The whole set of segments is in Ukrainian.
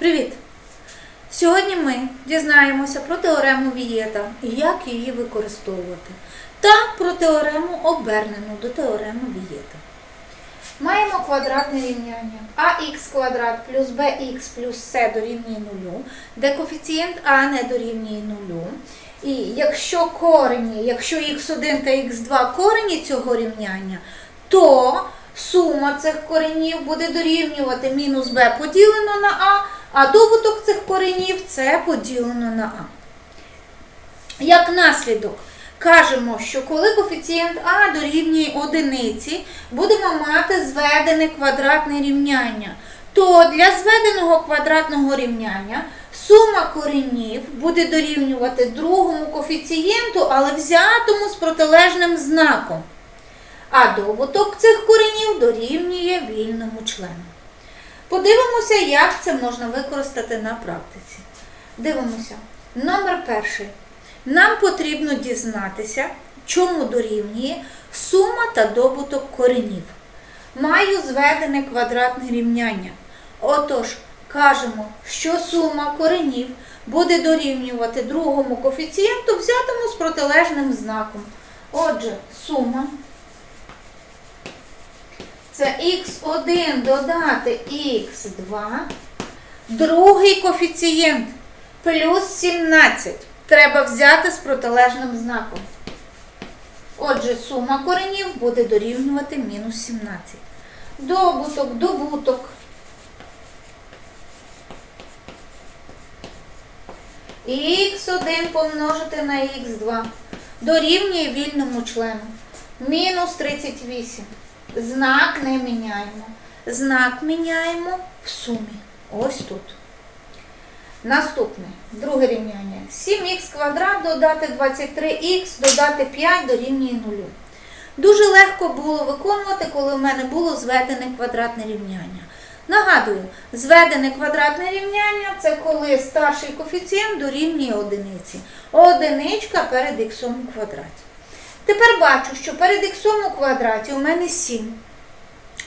Привіт! Сьогодні ми дізнаємося про теорему Вієта і як її використовувати, та про теорему обернену до теореми Вієта. Маємо квадратне рівняння ax квадрат плюс bx плюс c дорівнює нулю, де коефіцієнт а не дорівнює нулю. І якщо корені, якщо x1 та x2 корені цього рівняння, то сума цих коренів буде дорівнювати мінус b поділено на а, а добуток цих коренів це поділено на а. Як наслідок, кажемо, що коли коефіцієнт А дорівнює одиниці, будемо мати зведене квадратне рівняння. То для зведеного квадратного рівняння сума коренів буде дорівнювати другому коефіцієнту, але взятому з протилежним знаком. А добуток цих коренів дорівнює вільному члену. Подивимося, як це можна використати на практиці. Дивимося. Номер перший. Нам потрібно дізнатися, чому дорівнює сума та добуток коренів. Маю зведене квадратне рівняння. Отож, кажемо, що сума коренів буде дорівнювати другому коефіцієнту, взятому з протилежним знаком. Отже, сума це х1 додати х2, другий коефіцієнт плюс 17. Треба взяти з протилежним знаком. Отже, сума коренів буде дорівнювати мінус 17. Добуток, добуток. х1 помножити на х2 дорівнює вільному члену. Мінус 38. Знак не міняємо. Знак міняємо в сумі. Ось тут. Наступне, друге рівняння. 7х квадрат додати 23х, додати 5 дорівнює 0. Дуже легко було виконувати, коли в мене було зведене квадратне рівняння. Нагадую, зведене квадратне рівняння це коли старший коефіцієнт дорівнює одиниці. Одиничка перед х у квадраті. Тепер бачу, що перед х у квадраті у мене 7.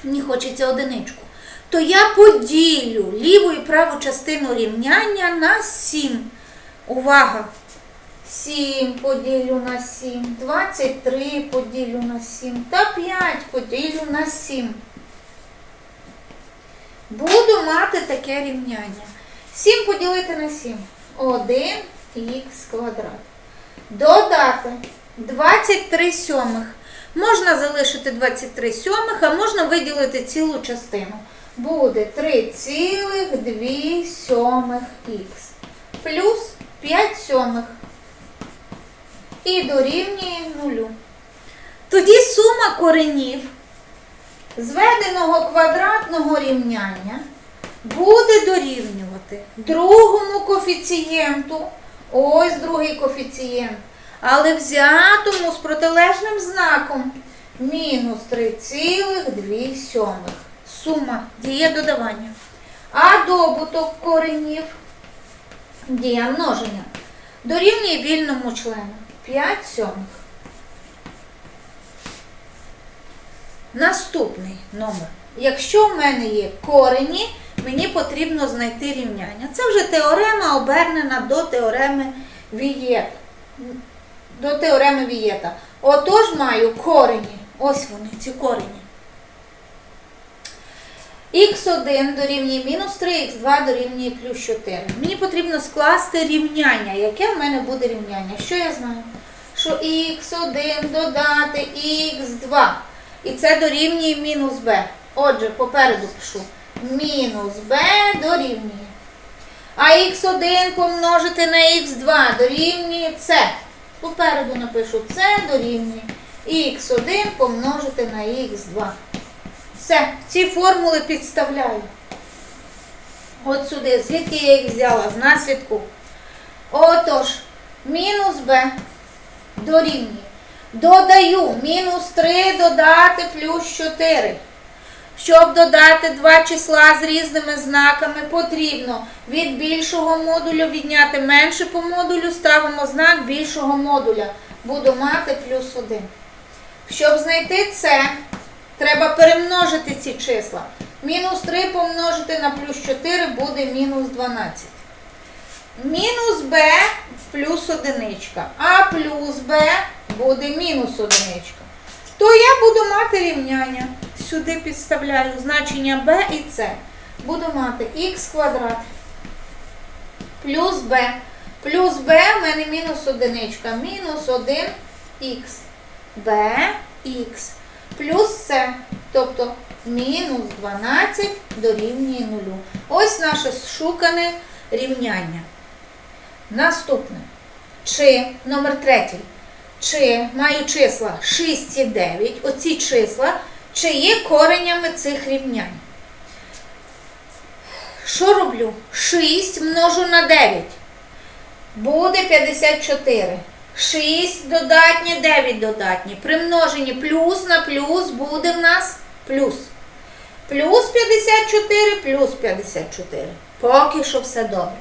Мені хочеться одиничку. То я поділю ліву і праву частину рівняння на 7. Увага! 7 поділю на 7, 23 поділю на 7 та 5 поділю на 7. Буду мати таке рівняння. 7 поділити на 7. 1х квадрат. Додати 23 сьомих. Можна залишити 23 сьомих, а можна виділити цілу частину. Буде 3,2 сьомих х. Плюс 5 сьомих. І дорівнює нулю. Тоді сума коренів зведеного квадратного рівняння буде дорівнювати другому коефіцієнту. Ось другий коефіцієнт. Але взятому з протилежним знаком мінус 3,2 сьомих. Сума дія додавання. А добуток коренів дія множення дорівнює вільному члену 5 сьомих. Наступний номер. Якщо в мене є корені, мені потрібно знайти рівняння. Це вже теорема обернена до теореми Вієта. До теореми Вієта. Отож маю корені. Ось вони, ці корені. Х1 дорівнює мінус 3, х2 дорівнює плюс 4. Мені потрібно скласти рівняння. Яке в мене буде рівняння? Що я знаю? Що х1 додати х2. І це дорівнює мінус b. Отже, попереду пишу. Мінус b дорівнює. А х1 помножити на х2 дорівнює c. Попереду напишу c дорівнює. х1 помножити на х2. Все, ці формули підставляю. От сюди, звідки я їх взяла? З наслідку. Отож, мінус b дорівнює. Додаю мінус 3 додати плюс 4. Щоб додати два числа з різними знаками, потрібно від більшого модулю відняти менше по модулю, ставимо знак більшого модуля. Буду мати плюс 1. Щоб знайти це, треба перемножити ці числа. Мінус 3 помножити на плюс 4 буде мінус 12. Мінус b плюс одиничка, а плюс b буде мінус одиничка. То я буду мати рівняння. Сюди підставляю значення b і c. Буду мати х квадрат плюс b. Плюс b в мене мінус одиничка. Мінус 1х. bx плюс c. Тобто мінус 12 дорівнює 0. Ось наше шукане рівняння. Наступне. Чи, номер третій. Чи маю числа 6 і 9, оці числа, чи є коренями цих рівнянь. Що роблю? 6 множу на 9. Буде 54. 6 додатні, 9 додатні. При множенні плюс на плюс буде в нас плюс. Плюс 54, плюс 54. Поки що все добре.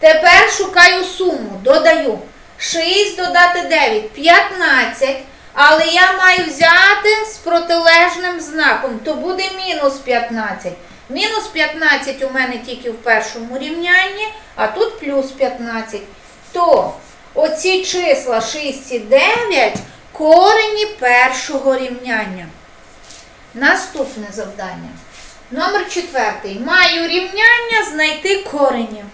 Тепер шукаю суму, додаю. 6 додати 9, 15. Але я маю взяти з протилежним знаком, то буде мінус 15. Мінус 15 у мене тільки в першому рівнянні, а тут плюс 15. То оці числа 6 і 9 корені першого рівняння. Наступне завдання. Номер четвертий. Маю рівняння знайти корені.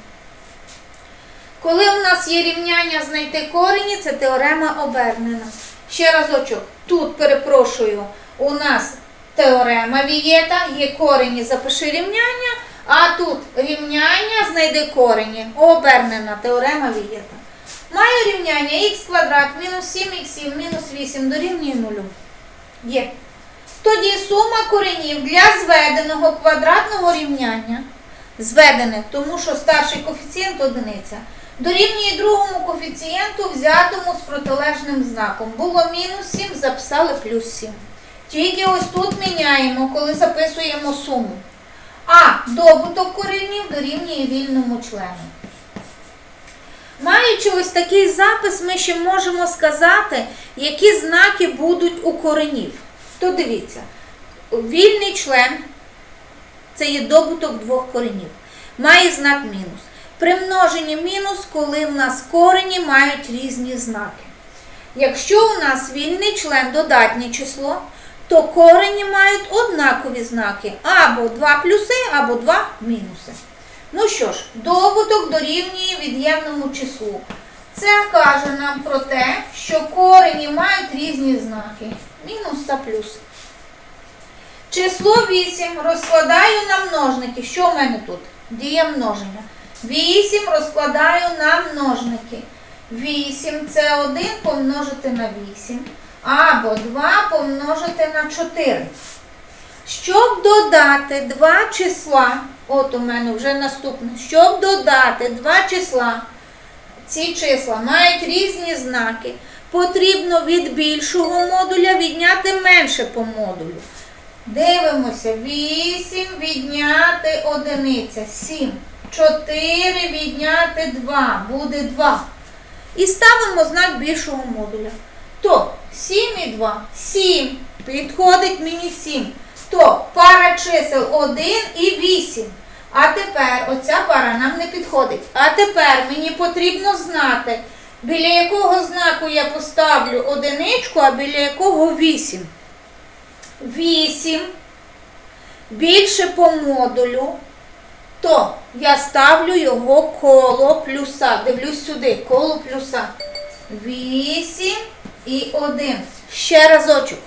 Коли у нас є рівняння знайти корені, це теорема обернена. Ще разочок, тут перепрошую, у нас теорема Вієта, є корені, запиши рівняння, а тут рівняння знайди корені. Обернена теорема Вієта. Маю рівняння х квадрат мінус 7х7 мінус 8 дорівнює 0. Є. Тоді сума коренів для зведеного квадратного рівняння зведене, тому що старший коефіцієнт одиниця. Дорівнює другому коефіцієнту, взятому з протилежним знаком. Було мінус 7, записали плюс 7. Тільки ось тут міняємо, коли записуємо суму. А добуток коренів дорівнює вільному члену. Маючи ось такий запис, ми ще можемо сказати, які знаки будуть у коренів. То дивіться, вільний член це є добуток двох коренів. Має знак мінус. При множенні мінус, коли в нас корені мають різні знаки. Якщо у нас вільний член додатнє число, то корені мають однакові знаки. Або 2 плюси, або 2 мінуси. Ну що ж, добуток дорівнює від'ємному числу. Це каже нам про те, що корені мають різні знаки. Мінус та плюс. Число 8 розкладаю на множники. Що в мене тут? Дія множення. 8 розкладаю на множники. 8 це 1 помножити на 8. Або 2 помножити на 4. Щоб додати два числа, от у мене вже наступне, щоб додати два числа, ці числа мають різні знаки, потрібно від більшого модуля відняти менше по модулю. Дивимося, 8 відняти одиниця, 7. 4 відняти 2, буде 2. І ставимо знак більшого модуля. То 7 і 2, 7. Підходить мені 7. То пара чисел 1 і 8. А тепер оця пара нам не підходить. А тепер мені потрібно знати, біля якого знаку я поставлю одиничку, а біля якого 8. 8 більше по модулю, то я ставлю його коло плюса. Дивлюсь сюди, коло плюса. 8 і 1. Ще разочок.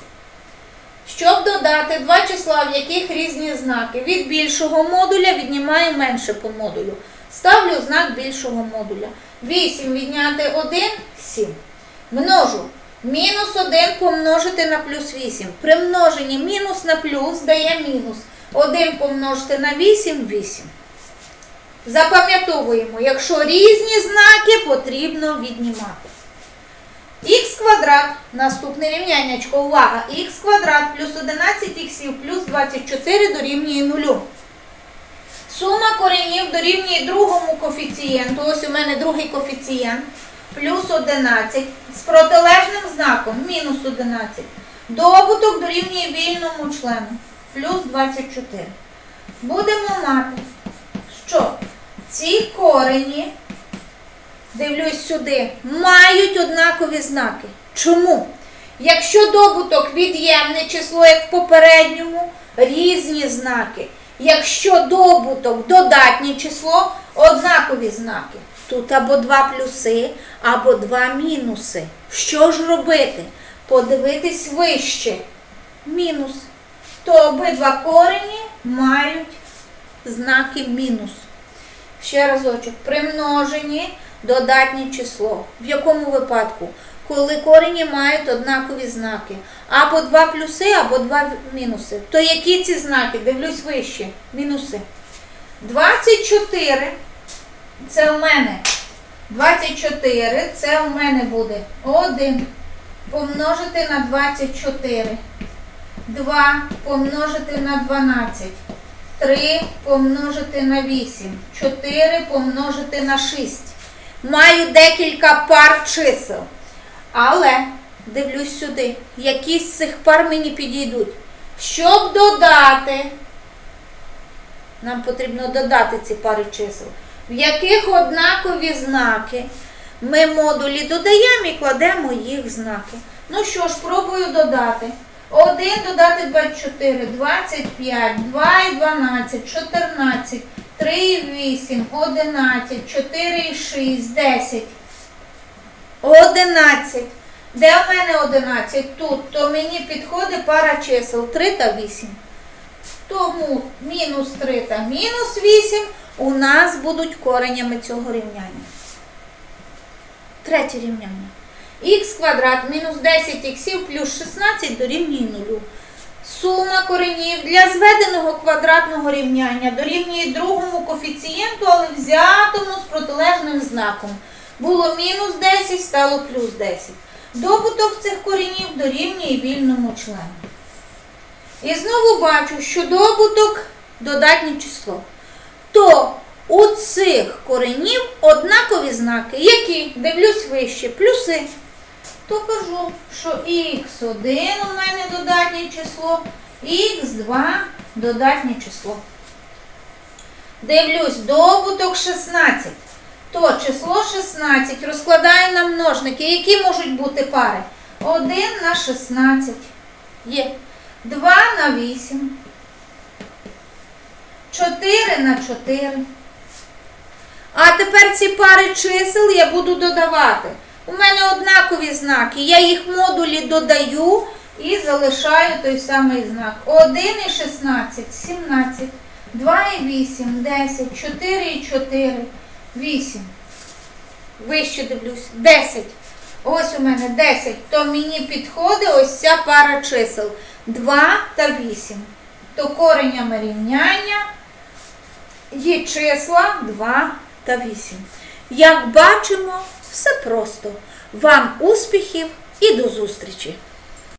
Щоб додати два числа, в яких різні знаки. Від більшого модуля віднімаю менше по модулю. Ставлю знак більшого модуля. 8 відняти 1 7. Множу. Мінус 1 помножити на плюс 8. При множенні мінус на плюс дає мінус. 1 помножити на 8 8. Запам'ятовуємо, якщо різні знаки, потрібно віднімати. Х квадрат, наступне рівняннячко, увага, х квадрат плюс 11х плюс 24 дорівнює 0. Сума коренів дорівнює другому коефіцієнту, ось у мене другий коефіцієнт, плюс 11, з протилежним знаком, мінус 11. Добуток дорівнює вільному члену, плюс 24. будемо мати, що ці корені, дивлюсь сюди, мають однакові знаки. Чому? Якщо добуток від'ємне число, як в попередньому, різні знаки. Якщо добуток додатнє число, однакові знаки. Тут або два плюси, або два мінуси. Що ж робити? Подивитись вище. Мінус. То обидва корені мають знаки мінус. Ще разочок. При множенні додатнє число. В якому випадку? Коли корені мають однакові знаки. Або два плюси, або два мінуси. То які ці знаки? Дивлюсь вище. Мінуси. 24 це у мене. 24 це у мене буде 1 помножити на 24. 2 помножити на 12. 3 помножити на 8. 4 помножити на 6. Маю декілька пар чисел. Але дивлюсь сюди, які з цих пар мені підійдуть. Щоб додати, нам потрібно додати ці пари чисел, в яких однакові знаки. Ми модулі додаємо і кладемо їх знаки. Ну що ж, пробую додати. 1 додати 24, 25, 2 і 12, 14, 3 і 8, 11, 4 і 6, 10. 11. Де в мене 11? Тут. То мені підходить пара чисел 3 та 8. Тому мінус 3 та мінус 8 у нас будуть коренями цього рівняння. Третє рівняння. Х квадрат мінус 10 х плюс 16 дорівнює 0. Сума коренів для зведеного квадратного рівняння дорівнює другому коефіцієнту, але взятому з протилежним знаком. Було мінус 10, стало плюс 10. Добуток цих коренів дорівнює вільному члену. І знову бачу, що добуток додатнє число. То у цих коренів однакові знаки, які дивлюсь вище, плюси. То кажу, що х1 у мене додатнє число, х2 додатнє число. Дивлюсь, добуток 16. То число 16 розкладаю на множники. Які можуть бути пари? 1 на 16. Є. 2 на 8. 4 на 4. А тепер ці пари чисел я буду додавати. У мене однакові знаки. Я їх модулі додаю і залишаю той самий знак. 1 і 16, 17, 2 і 8, 10, 4 і 4, 8. Вище дивлюсь. 10. Ось у мене 10. То мені підходить ось ця пара чисел. 2 та 8. То коренями рівняння є числа 2 та 8. Як бачимо, все просто. Вам успіхів і до зустрічі!